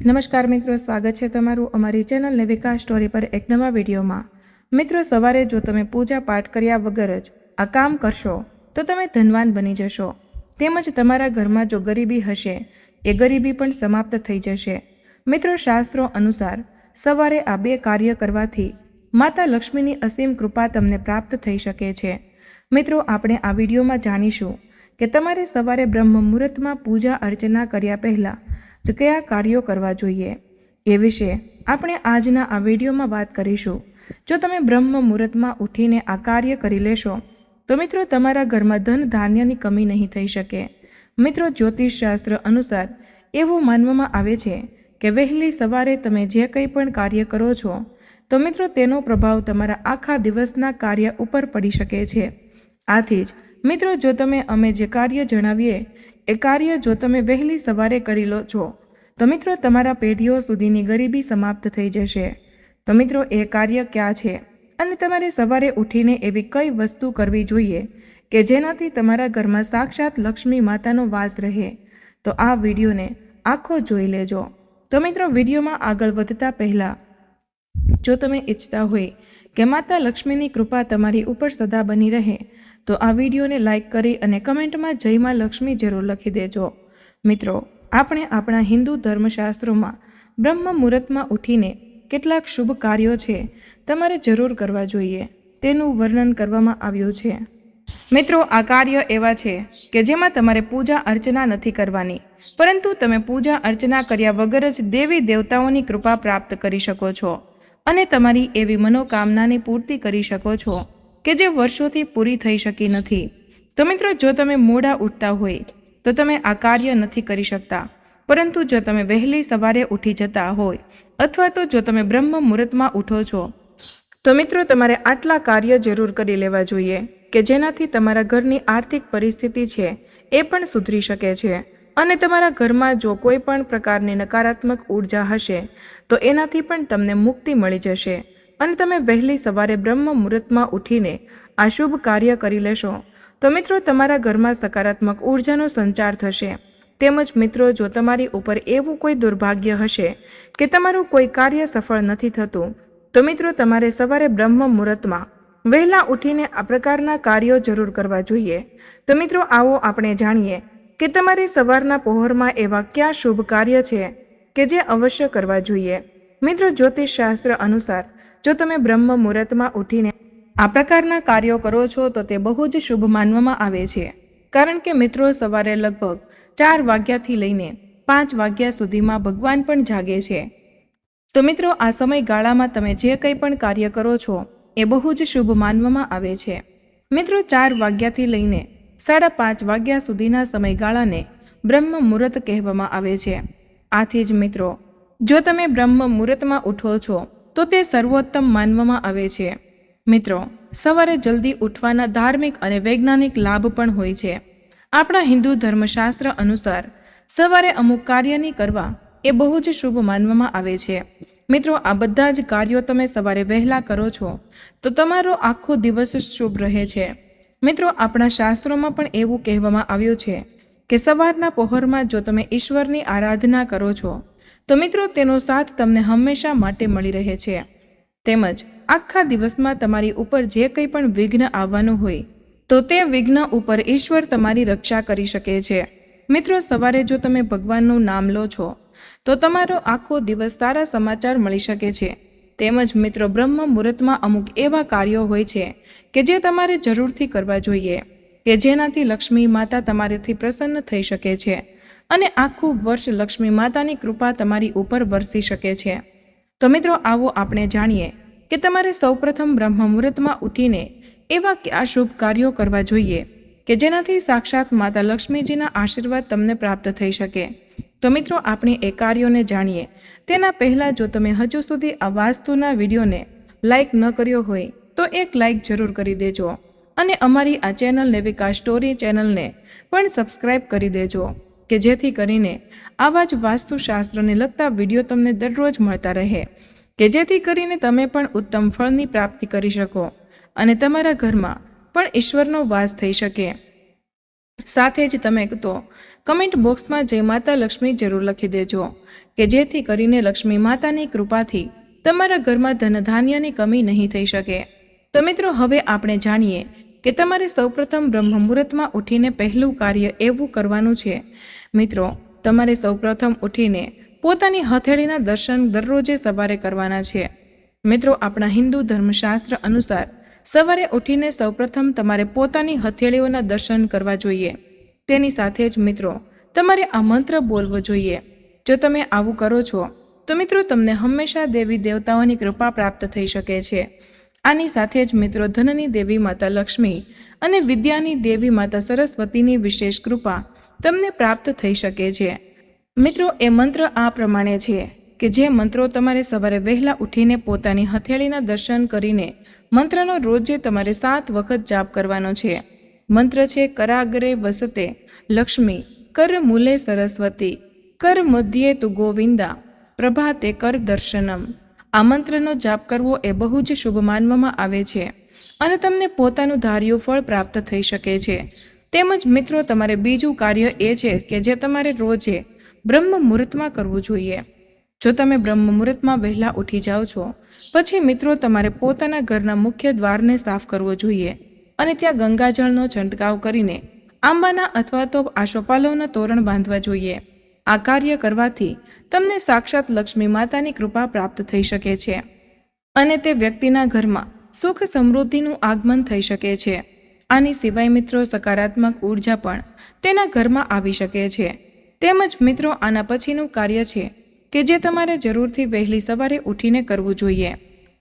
નમસ્કાર મિત્રો, સ્વાગત છે તમારું અમારી ચેનલ નેવિકા સ્ટોરી પર એક નવા વિડીયોમાં. મિત્રો, સવારે જો તમે પૂજા પાઠ કર્યા વગર જ આ કામ કરશો, તો તમે ધનવાન બની જશો. તેમજ તમારા ઘરમાં જો ગરીબી હશે, એ ગરીબી પણ સમાપ્ત થઈ જશે. મિત્રો, શાસ્ત્રો અનુસાર સવારે આ બે કાર્ય કરવાથી માતા લક્ષ્મીની અસીમ કૃપા તમને પ્રાપ્ત થઈ શકે છે. મિત્રો, આપણે આ વિડીયોમાં જાણીશું કે તમારે સવારે બ્રહ્મ મુહૂર્તમાં પૂજા અર્ચના કર્યા પહેલાં જ કયા કાર્યો કરવા જોઈએ? એ વિશે આપણે આજના આ વિડીયોમાં વાત કરીશું. જો તમે બ્રહ્મ મુહૂર્તમાં ઉઠીને આ કાર્ય કરી લેશો, તો મિત્રો તમારા ઘરમાં ધન ધાન્યની કમી નહીં થઈ શકે. મિત્રો જ્યોતિષ શાસ્ત્ર અનુસાર એવું માનવામાં આવે છે કે વહેલી સવારે તમે જે કંઈ પણ કાર્ય કરો છો, તો મિત્રો તેનો પ્રભાવ તમારા આખા દિવસના કાર્ય ઉપર પડી શકે છે. આથી જ મિત્રો જો તમે અમે જે કાર્ય જણાવીએ એ કાર્ય જો તમે વહેલી સવારે કરી લો છો, તો મિત્રો તમારા પેઢીઓ સુધીની ગરીબી સમાપ્ત થઈ જશે. તો મિત્રો, એ કાર્ય ક્યાં છે? અને તમારે સવારે ઉઠીને એવી કઈ વસ્તુ કરવી જોઈએ કે જેનાથી તમારા ઘરમાં સાક્ષાત લક્ષ્મી માતાનો વાસ રહે? તો આ વિડીયોને આખો જોઈ લેજો. તો મિત્રો, વિડીયોમાં આગળ વધતા પહેલાં, જો તમે ઈચ્છતા હોય કે માતા લક્ષ્મીની કૃપા તમારી ઉપર સદા બની રહે તો આ વિડીયોને લાઇક કરી અને કમેન્ટમાં જય માં લક્ષ્મી જરૂર લખી દેજો. મિત્રો, આપણે આપણા હિન્દુ ધર્મશાસ્ત્રોમાં બ્રહ્મ મુહૂર્તમાં ઉઠીને કેટલાક શુભ કાર્યો છે, તમારે જરૂર કરવા જોઈએ. તેનું વર્ણન કરવામાં આવ્યું છે. મિત્રો, આ કાર્ય એવા છે કે જેમાં તમારે પૂજા અર્ચના નથી કરવાની, પરંતુ તમે પૂજા અર્ચના કર્યા વગર જ દેવી દેવતાઓની કૃપા પ્રાપ્ત કરી શકો છો અને તમારી એવી મનોકામનાની પૂર્તિ કરી શકો છો. કે જે વર્ષોથી પૂરી થઈ શકી નથી. તો મિત્રો, જો તમે મોડા ઉઠતા હોય, તો તમે આ કાર્ય નથી કરી શકતા. પરંતુ જો તમે વહેલી સવારે ઉઠી જતા હોય, અથવા તો જો તમે બ્રહ્મ મુહૂર્તમાં ઉઠો છો, તો મિત્રો, તમારે આટલા કાર્ય જરૂર કરી લેવા જોઈએ, કે જેનાથી તમારા ઘરની આર્થિક પરિસ્થિતિ છે, એ પણ સુધરી શકે છે. અને તમારા ઘરમાં જો કોઈ પણ પ્રકારની નકારાત્મક ઊર્જા હશે, તો એનાથી પણ તમને મુક્તિ મળી જશે. અને તમે વહેલી સવારે બ્રહ્મ મુહૂર્તમાં ઉઠીને આ શુભ કાર્ય કરી લેશો. તો મિત્રો, તમારા ઘરમાં સકારાત્મક ઉર્જાનો સંચાર થશે. તેમજ મિત્રો, જો તમારી ઉપર એવું કોઈ દુર્ભાગ્ય હશે કે તમારું કોઈ કાર્ય સફળ નથી થતું, તો મિત્રો, તમારે સવારે બ્રહ્મ મુહૂર્તમાં વહેલા ઉઠીને આ પ્રકારના કાર્યો જરૂર કરવા જોઈએ. તો મિત્રો, આવો આપણે જાણીએ કે તમારે સવારના પહોરમાં એવા કયા શુભ કાર્ય છે કે જે અવશ્ય કરવા જોઈએ. મિત્રો, જ્યોતિષ શાસ્ત્ર અનુસાર જો તમે બ્રહ્મ મુહૂર્તમાં ઉઠીને આ પ્રકારના કાર્યો કરો છો, તો તે બહુ જ શુભ માનવામાં આવે છે. કારણ કે મિત્રો, સવારે લગભગ ચાર વાગ્યાથી લઈને પાંચ વાગ્યા સુધીમાં ભગવાન પણ જાગે છે. તો મિત્રો, આ સમયગાળામાં તમે જે કંઈ પણ કાર્ય કરો છો, એ બહુ જ શુભ માનવામાં આવે છે. મિત્રો, ચાર વાગ્યાથી લઈને સાડા પાંચ વાગ્યા સુધીના સમયગાળાને બ્રહ્મ મુહૂર્ત કહેવામાં આવે છે. આથી જ મિત્રો, જો તમે બ્રહ્મ મુહૂર્તમાં ઉઠો છો તો તે સર્વોત્તમ માનવામાં આવે છે. મિત્રો, સવારે જલ્દી ઉઠવાના ધાર્મિક અને વૈજ્ઞાનિક લાભ પણ હોય છે. આપણા હિન્દુ ધર્મશાસ્ત્ર અનુસાર, સવારે અમુક કાર્યની કરવા એ બહુ જ શુભ માનવામાં આવે છે. મિત્રો, આ બધા જ કાર્યો તમે સવારે વહેલા કરો છો, તો તમારો આખો દિવસ શુભ રહે છે. મિત્રો, આપણા શાસ્ત્રોમાં પણ એવું કહેવામાં આવ્યું છે કે સવારના પહોરમાં જો તમે ઈશ્વરની આરાધના કરો છો તો મિત્રો, તેનો સાથ તમને હંમેશા માટે મળી રહે છે. તેમજ, આખા દિવસમાં તમારી ઉપર જે કંઈ પણ વિઘ્ન આવવાનું હોય, તો તે વિઘ્ન ઉપર ઈશ્વર તમારી રક્ષા કરી શકે છે. મિત્રો, સવારે જો તમે ભગવાનનું નામ લો છો, તો તમારો આખો દિવસ સારા સમાચાર મળી શકે છે. તેમજ, મિત્રો, બ્રહ્મ મુહૂર્તમાં અમુક એવા કાર્યો હોય છે, કે જે તમારે જરૂરથી કરવા જોઈએ, કે જેનાથી લક્ષ્મી માતા તમારેથી પ્રસન્ન થઈ શકે છે. અને આખું વર્ષ લક્ષ્મી માતાની કૃપા તમારી ઉપર વરસી શકે છે. તો મિત્રો, આવો આપણે જાણીએ કે તમારે સૌપ્રથમ બ્રહ્મ મુહૂર્તમાં ઉઠીને એવા કયા શુભ કાર્યો કરવા જોઈએ કે જેનાથી સાક્ષાત માતા લક્ષ્મીજીના આશીર્વાદ તમને પ્રાપ્ત થઈ શકે. તો મિત્રો, આપણે એ કાર્યોને જાણીએ. તેના પહેલાં જો તમે હજુ સુધી આ વાસ્તુના વિડીયોને લાઇક ન કર્યો હોય, તો એક લાઇક જરૂર કરી દેજો. અને અમારી આ ચેનલ નેવિકા સ્ટોરી ચેનલને પણ સબસ્ક્રાઈબ કરી દેજો. કે જેથી કરીને આવા જ વાસ્તુશાસ્ત્રને લગતા વીડિયો તમને દરરોજ મળતા રહે. કે જેથી કરીને તમે પણ ઉત્તમ ફળની પ્રાપ્તિ કરી શકો અને તમારા ઘરમાં પણ ઈશ્વરનો વાસ થઈ શકે. સાથે જ તમે તો કમેન્ટ બોક્સમાં જય માતા લક્ષ્મી જરૂર લખી દેજો. કે જેથી કરીને લક્ષ્મી માતાની કૃપાથી તમારા ઘરમાં ધનધાન્યની કમી નહીં થઈ શકે. તો મિત્રો, હવે આપણે જાણીએ કે તમારે સૌપ્રથમ બ્રહ્મ મુહૂર્તમાં ઉઠીને પહેલું કાર્ય એવું કરવાનું છે મિત્રો, તમારે સૌપ્રથમ ઉઠીને પોતાની હથેળીના દર્શન દરરોજે સવારે કરવાના છે. મિત્રો, આપણા હિન્દુ ધર્મશાસ્ત્ર અનુસાર સવારે ઉઠીને સૌપ્રથમ તમારે પોતાની હથેળીઓના દર્શન કરવા જોઈએ. તેની સાથે જ મિત્રો, તમારે આ મંત્ર બોલવો જોઈએ. જો તમે આવું કરો છો, તો મિત્રો તમને હંમેશા દેવી દેવતાઓની કૃપા પ્રાપ્ત થઈ શકે છે. આની સાથે જ મિત્રો, ધનની દેવી માતા લક્ષ્મી અને વિદ્યાની દેવી માતા સરસ્વતીની વિશેષ કૃપા તમને પ્રાપ્ત થઈ શકે છે. મિત્રો, એ મંત્ર આ પ્રમાણે છે કે જે મંત્રો તમારે સવારે વહેલા ઉઠીને પોતાની હથેળીના દર્શન કરીને મંત્રનો રોજે તમારે સાત વખત જાપ કરવાનો છે. મંત્ર છે, કરાગરે વસતે લક્ષ્મી, કર મૂલે સરસ્વતી, કર મધ્યે તુ ગોવિંદા, પ્રભાતે કર દર્શનમ. આ મંત્રનો જાપ કરવો એ બહુ જ શુભ માનવામાં આવે છે અને તમને પોતાનું ધાર્યું ફળ પ્રાપ્ત થઈ શકે છે. તેમજ મિત્રો, તમારે બીજું કાર્ય એ છે કે જે તમારે રોજે બ્રહ્મ મુહૂર્તમાં કરવું જોઈએ. જો તમે બ્રહ્મ મુહૂર્તમાં વહેલા ઉઠી જાઓ છો, પછી મિત્રો, તમારે પોતાના ઘરના મુખ્ય દ્વારને સાફ કરવો જોઈએ અને ત્યાં ગંગાજળનો છંટકાવ કરીને આંબાના અથવા તો આશોપાલવના તોરણ બાંધવા જોઈએ. આ કાર્ય કરવાથી તમને સાક્ષાત લક્ષ્મી માતાની કૃપા પ્રાપ્ત થઈ શકે છે અને તે વ્યક્તિના ઘરમાં સુખ સમૃદ્ધિનું આગમન થઈ શકે છે. આની સિવાય મિત્રો સકારાત્મક ઊર્જા પણ તેના ઘરમાં આવી શકે છે. તેમજ મિત્રો આના પછીનું કાર્ય છે કે જે તમારે જરૂરથી વહેલી સવારે ઉઠીને કરવું જોઈએ.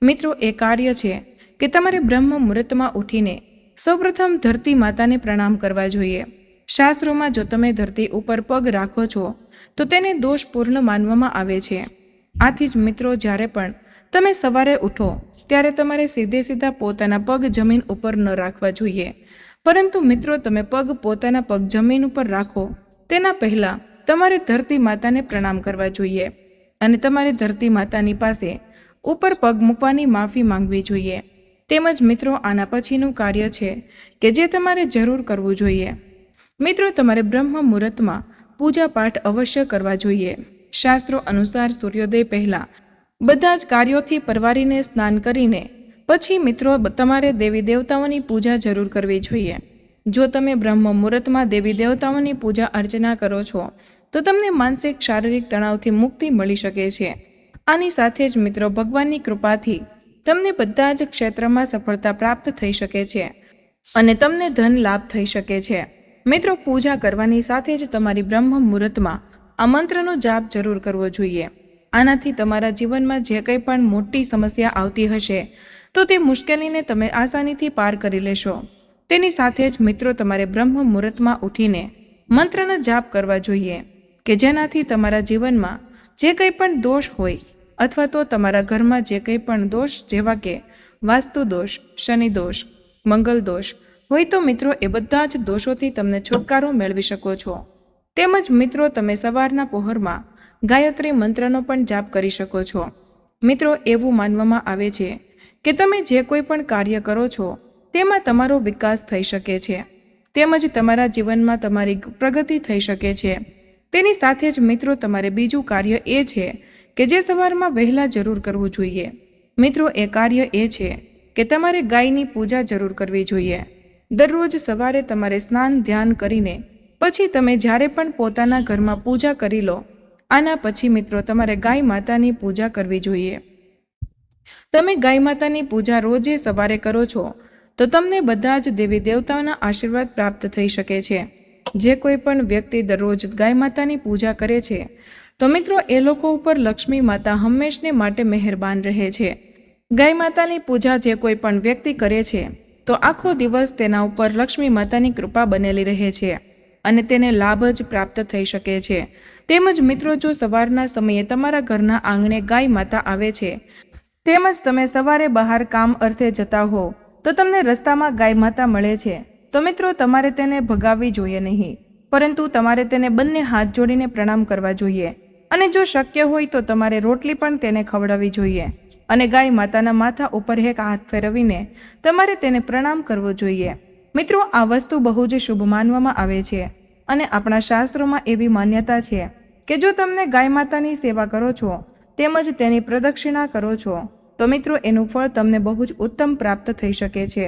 મિત્રો, એ કાર્ય છે કે તમારે બ્રહ્મ મુહૂર્તમાં ઉઠીને સૌપ્રથમ ધરતી માતાને પ્રણામ કરવા જોઈએ. શાસ્ત્રોમાં જો તમે ધરતી ઉપર પગ રાખો છો, તો તેને દોષપૂર્ણ માનવામાં આવે છે. આથી જ મિત્રો, જ્યારે પણ તમે સવારે ઉઠો ત્યારે તમારે સીધે સીધા પોતાના પગ જમીન ઉપર ન રાખવા જોઈએ. પરંતુ મિત્રો, તમે પગ પોતાના પગ જમીન ઉપર રાખો. તેના પહેલાં તમારે ધરતી માતાને પ્રણામ કરવા જોઈએ અને તમારે ધરતી માતાની પાસે ઉપર પગ મૂકવાની માફી માંગવી જોઈએ. તેમજ મિત્રો, આના પછીનું કાર્ય છે કે જે તમારે જરૂર કરવું જોઈએ. મિત્રો, તમારે બ્રહ્મ મુહૂર્તમાં પૂજા પાઠ અવશ્ય કરવા જોઈએ. શાસ્ત્રો અનુસાર સૂર્યોદય પહેલાં બધા જ કાર્યોથી પરવારીને સ્નાન કરીને પછી મિત્રો તમારે દેવી દેવતાઓની પૂજા જરૂર કરવી જોઈએ. જો તમે બ્રહ્મ મુહૂર્તમાં દેવી દેવતાઓની પૂજા અર્ચના કરો છો, તો તમને માનસિક શારીરિક તણાવથી મુક્તિ મળી શકે છે. આની સાથે જ મિત્રો ભગવાનની કૃપાથી તમને બધા જ ક્ષેત્રમાં સફળતા પ્રાપ્ત થઈ શકે છે અને તમને ધન લાભ થઈ શકે છે. મિત્રો, પૂજા કરવાની સાથે જ તમારી બ્રહ્મ મુહૂર્તમાં આ મંત્રનો જાપ જરૂર કરવો જોઈએ. આનાથી તમારા જીવનમાં જે કંઈ પણ મોટી સમસ્યા આવતી હશે, તો તે મુશ્કેલીને તમે આસાનીથી પાર કરી લેશો. તેની સાથે જ મિત્રો તમારે બ્રહ્મ મુહૂર્તમાં ઉઠીને મંત્રનો જાપ કરવા જોઈએ, કે જેનાથી તમારા જીવનમાં જે કંઈ પણ દોષ હોય, અથવા તો તમારા ઘરમાં જે કંઈ પણ દોષ, જેવા કે વાસ્તુ દોષ, શનિ દોષ, મંગલ દોષ, હોય તો મિત્રો એ બધા જ દોષોથી તમને છુટકારો મેળવી શકો છો. તેમજ મિત્રો, તમે સવારના પહોરમાં ગાયત્રી મંત્રનો પણ જાપ કરી શકો છો. મિત્રો, એવું માનવામાં આવે છે કે તમે જે કોઈ પણ કાર્ય કરો છો, તેમાં તમારો વિકાસ થઈ શકે છે. તેમજ તમારા જીવનમાં તમારી પ્રગતિ થઈ શકે છે. તેની સાથે જ મિત્રો, તમારે બીજું કાર્ય એ છે કે જે સવારમાં વહેલા જરૂર કરવું જોઈએ. મિત્રો, એ કાર્ય એ છે કે તમારે ગાયની પૂજા જરૂર કરવી જોઈએ. દરરોજ સવારે તમારે સ્નાન, ધ્યાન કરીને પછી તમે જ્યારે પણ પોતાના ઘરમાં પૂજા કરી લો આના પછી મિત્રો તમારે ગાય માતાની પૂજા કરવી જોઈએ. તમે ગાય માતાની પૂજા રોજે સવારે કરો છો, તો તમને બધા જ દેવી દેવતાઓના આશીર્વાદ પ્રાપ્ત થઈ શકે છે. જે કોઈ પણ વ્યક્તિ દરરોજ ગાય માતાની પૂજા કરે છે, તો મિત્રો એ લોકો ઉપર લક્ષ્મી માતા હંમેશને માટે મહેરબાન રહે છે. ગાય માતાની પૂજા જે કોઈ પણ વ્યક્તિ કરે છે, તો આખો દિવસ તેના ઉપર લક્ષ્મી માતાની કૃપા બનેલી રહે છે અને તેને લાભ જ પ્રાપ્ત થઈ શકે છે. તેમજ મિત્રો જો સવારના સમયે તમારા ઘરના આંગણે ગાય માતા આવે છે, તેમજ તમે સવારે બહાર કામ અર્થે જતા હો, તો તમને રસ્તામાં ગાય માતા મળે છે. તો મિત્રો, તમારે તેને ભગાવવી જોઈએ નહીં, પરંતુ તમારે તેને બંને હાથ જોડીને પ્રણામ કરવા જોઈએ. અને જો શક્ય હોય તો તમારે રોટલી પણ તેને ખવડાવવી જોઈએ. અને ગાય માતાના માથા ઉપર એક હાથ ફેરવીને તમારે તેને પ્રણામ કરવો જોઈએ. મિત્રો, આ વસ્તુ બહુ જ શુભ માનવામાં આવે છે. અને આપણા શાસ્ત્રોમાં એવી માન્યતા છે કે જો તમને ગાય માતાની સેવા કરો છો, તેમજ તેની પ્રદક્ષિણા કરો છો, તો મિત્રો એનું ફળ તમને બહુ જ ઉત્તમ પ્રાપ્ત થઈ શકે છે.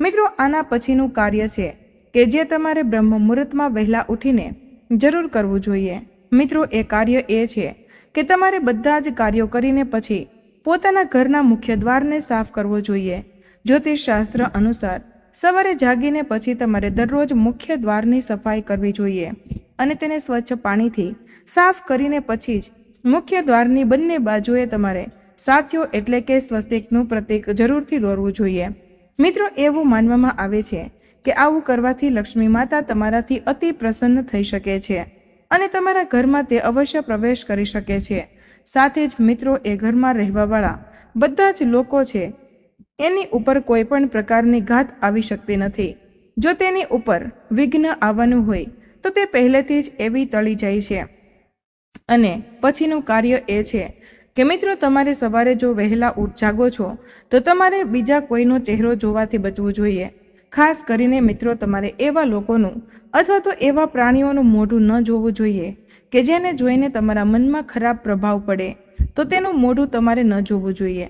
મિત્રો, આના પછીનું કાર્ય છે કે જે તમારે બ્રહ્મ મુહૂર્તમાં વહેલા ઉઠીને જરૂર કરવું જોઈએ. મિત્રો, એ કાર્ય એ છે કે તમારે બધા જ કાર્યો કરીને પછી પોતાના ઘરના મુખ્ય દ્વારને સાફ કરવો જોઈએ. જ્યોતિષશાસ્ત્ર અનુસાર સવારે જાગીને પછી તમારે દરરોજ મુખ્ય દ્વારની સફાઈ કરવી જોઈએ અને તેને સ્વચ્છ પાણીથી સાફ કરીને પછી જ મુખ્ય દ્વારની બંને બાજુએ તમારે સાથીઓ એટલે કે સ્વસ્તિકનું પ્રતીક જરૂરથી દોરવું જોઈએ. મિત્રો, એવું માનવામાં આવે છે કે આવું કરવાથી લક્ષ્મી માતા તમારાથી અતિ પ્રસન્ન થઈ શકે છે અને તમારા ઘરમાં તે અવશ્ય પ્રવેશ કરી શકે છે. સાથે જ મિત્રો, એ ઘરમાં રહેવાવાળા બધા જ લોકો છે એની ઉપર કોઈ પણ પ્રકારની ઘાત આવી શકતી નથી. જો તેની ઉપર વિઘ્ન આવવાનું હોય, તો તે પહેલેથી જ એવી તળી જાય છે. અને પછીનું કાર્ય એ છે કે મિત્રો, તમારે સવારે જો વહેલા ઉઠ જાગો છો, તો તમારે બીજા કોઈનો ચહેરો જોવાથી બચવું જોઈએ. ખાસ કરીને મિત્રો, તમારે એવા લોકોનું અથવા તો એવા પ્રાણીઓનું મોઢું ન જોવું જોઈએ કે જેને જોઈને તમારા મનમાં ખરાબ પ્રભાવ પડે, તો તેનું મોઢું તમારે ન જોવું જોઈએ.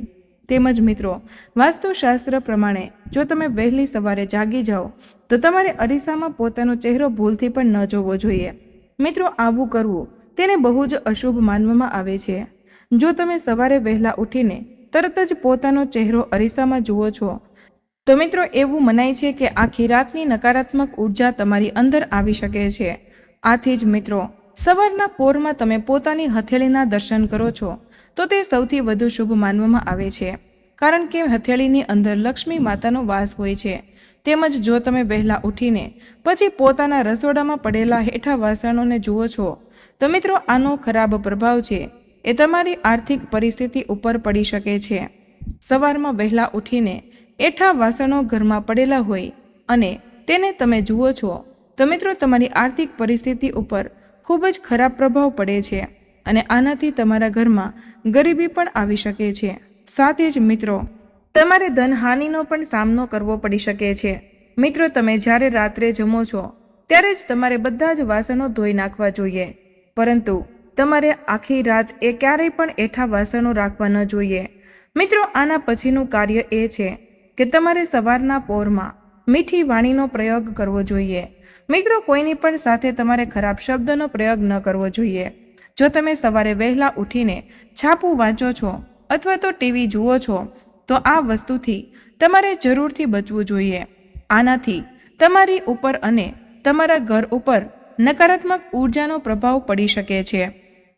તેમજ મિત્રો, વાસ્તુશાસ્ત્ર પ્રમાણે જો તમે વહેલી સવારે જાગી જાઓ, તો તમારે અરીસામાં પોતાનો ચહેરો ભૂલથી પણ ન જોવો જોઈએ. મિત્રો, આવું કરવું તેને બહુ જ અશુભ માનવામાં આવે છે. જો તમે સવારે વહેલા ઉઠીને તરત જ પોતાનો ચહેરો અરીસામાં જુઓ છો, તો મિત્રો, એવું મનાય છે કે આખી રાતની નકારાત્મક ઊર્જા તમારી અંદર આવી શકે છે. આથી જ મિત્રો, સવારના પોરમાં તમે પોતાની હથેળીના દર્શન કરો છો. તો તે સૌથી વધુ શુભ માનવામાં આવે છે. કારણ કે હથેળીની અંદર લક્ષ્મી માતાનો વાસ હોય છે. તેમજ જો તમે વહેલા ઉઠીને, પછી પોતાના રસોડામાં પડેલા હેઠા વાસણોને જુઓ છો, તો મિત્રો આનો ખરાબ પ્રભાવ છે. એ તમારી આર્થિક પરિસ્થિતિ ઉપર પડી શકે છે. સવારમાં વહેલા ઉઠીને એઠા વાસણો ઘરમાં પડેલા હોય અને તેને તમે જુઓ છો, તો મિત્રો તમારી આર્થિક પરિસ્થિતિ ઉપર ખૂબ જ ખરાબ પ્રભાવ પડે છે. અને આનાથી તમારા ઘરમાં ગરીબી પણ આવી શકે છે. સાથે જ મિત્રો, તમારે ધનહાનિનો પણ સામનો કરવો પડી શકે છે. મિત્રો, તમે જ્યારે રાત્રે જમો છો, ત્યારે જ તમારે બધા જ વાસણો ધોઈ નાખવા જોઈએ. પરંતુ તમારે આખી રાત એ ક્યારેય પણ એઠા વાસણો રાખવા ન જોઈએ. મિત્રો, આના પછીનું કાર્ય એ છે કે તમારે સવારના પોરમાં મીઠી વાણીનો પ્રયોગ કરવો જોઈએ. મિત્રો, કોઈની પણ સાથે તમારે ખરાબ શબ્દનો પ્રયોગ ન કરવો જોઈએ. જો તમે સવારે વહેલા ઉઠીને છાપું વાંચો છો અથવા તો ટીવી જુઓ છો, તો આ વસ્તુથી તમારે જરૂરથી બચવું જોઈએ. આનાથી તમારી ઉપર અને તમારા ઘર ઉપર નકારાત્મક ઉર્જાનો પ્રભાવ પડી શકે છે.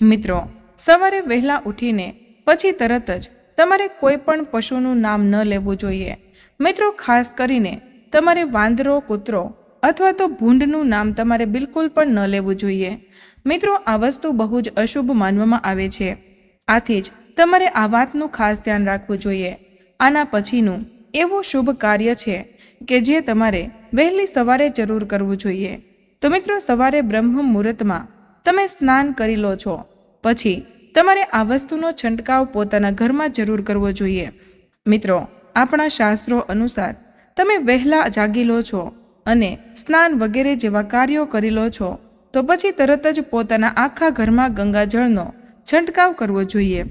મિત્રો, સવારે વહેલા ઉઠીને પછી તરત જ તમારે કોઈ પણ પશુનું નામ ન લેવું જોઈએ. મિત્રો, ખાસ કરીને તમારે વાંદરો, કૂતરો અથવા તો ભૂંડનું નામ તમારે બિલકુલ પણ ન લેવું જોઈએ. મિત્રો, આ વસ્તુ બહુ જ અશુભ માનવામાં આવે છે. આથી જ તમારે આ વાતનું ખાસ ધ્યાન રાખવું જોઈએ. આના પછીનું એવું શુભ કાર્ય છે કે જે તમારે વહેલી સવારે જરૂર કરવું જોઈએ. તો મિત્રો, સવારે બ્રહ્મ મુહૂર્તમાં તમે સ્નાન કરી લો છો. પછી તમારે આ વસ્તુનો છંટકાવ પોતાના ઘરમાં જરૂર કરવો જોઈએ. મિત્રો, આપણા શાસ્ત્રો અનુસાર તમે વહેલા જાગી લો છો. અને સ્નાન વગેરે જેવા કાર્યો કરી લો છો, તો પછી તરત જ પોતાના આખા ઘરમાં ગંગાજળનો છંટકાવ કરવો જોઈએ.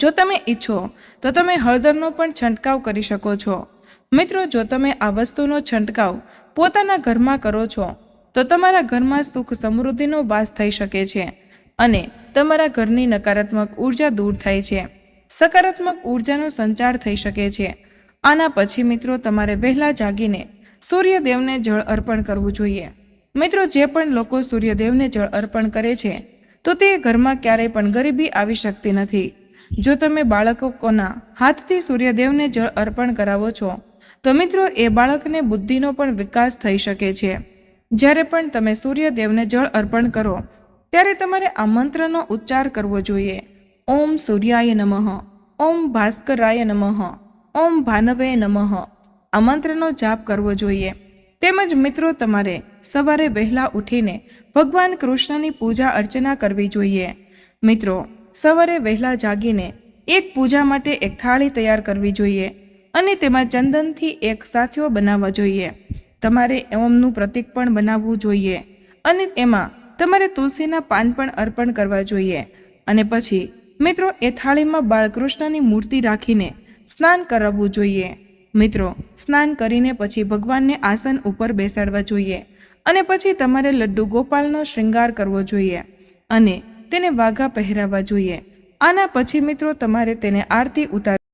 જો તમે ઈચ્છો, તો તમે હળદરનો પણ છંટકાવ કરી શકો છો. મિત્રો, જો તમે આ વસ્તુનો છંટકાવ પોતાના ઘરમાં કરો છો, તો તમારા ઘરમાં સુખ સમૃદ્ધિનો વાસ થઈ શકે છે અને તમારા ઘરની નકારાત્મક ઊર્જા દૂર થાય છે. સકારાત્મક ઉર્જાનો સંચાર થઈ શકે છે. આના પછી મિત્રો, તમારે વહેલા જાગીને સૂર્યદેવને જળ અર્પણ કરવું જોઈએ. મિત્રો, જે પણ લોકો સૂર્યદેવને જળ અર્પણ કરે છે, તો તે ઘરમાં ક્યારેય પણ ગરીબી આવી શકતી નથી. જો તમે બાળકોના હાથથી સૂર્યદેવને જળ અર્પણ કરાવો છો, તો મિત્રો, એ બાળકને બુદ્ધિનો પણ વિકાસ થઈ શકે છે. જ્યારે પણ તમે સૂર્યદેવને જળ અર્પણ કરો, ત્યારે તમારે આ મંત્રનો ઉચ્ચાર કરવો જોઈએ. ઓમ સૂર્યાય નમઃ, ઓમ ભાસ્કરાય નમઃ, ઓમ ભાનવે નમઃ. આ મંત્રનો જાપ કરવો જોઈએ. તેમજ મિત્રો, તમારે સવારે વહેલા ઉઠીને ભગવાન કૃષ્ણની પૂજા અર્ચના કરવી જોઈએ. મિત્રો, સવારે વહેલા જાગીને એક પૂજા માટે એક થાળી તૈયાર કરવી જોઈએ અને તેમાં ચંદનથી એક સાથીઓ બનાવવા જોઈએ. તમારે ઓમનું પ્રતીક પણ બનાવવું જોઈએ અને એમાં તમારે તુલસીના પાન પણ અર્પણ કરવા જોઈએ. અને પછી મિત્રો, એ થાળીમાં બાળકૃષ્ણની મૂર્તિ રાખીને સ્નાન કરાવવું જોઈએ. મિત્રો, સ્નાન કરીને પછી ભગવાનને આસન ઉપર બેસાડવા જોઈએ અને પછી તમારે લડ્ડુ ગોપાલનો શૃંગાર કરવો જોઈએ અને તેને વાઘા પહેરાવવા જોઈએ. આના પછી મિત્રો, તમારે તેને આરતી ઉતારવી